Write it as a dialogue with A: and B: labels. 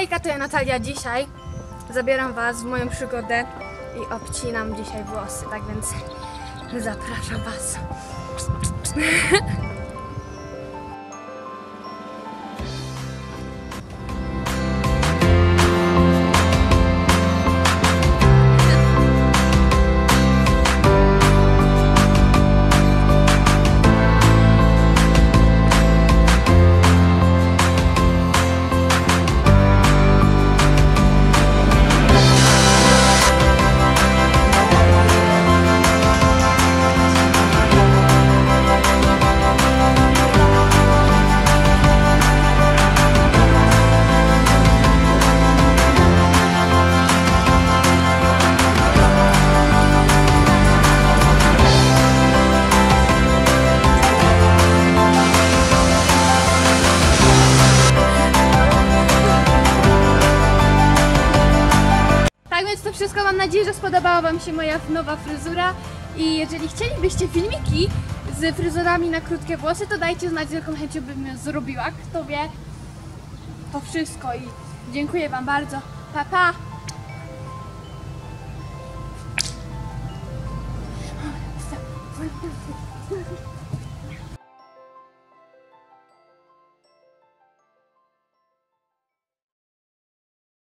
A: Hejka, to ja Natalia. Dzisiaj zabieram Was w moją przygodę i obcinam dzisiaj włosy, tak więc zapraszam Was. Tak więc to wszystko. Mam nadzieję, że spodobała Wam się moja nowa fryzura. I jeżeli chcielibyście filmiki z fryzurami na krótkie włosy, to dajcie znać, z jaką chęcią bym zrobiła. Kto wie, to wszystko i dziękuję Wam bardzo. Pa, pa! Stop.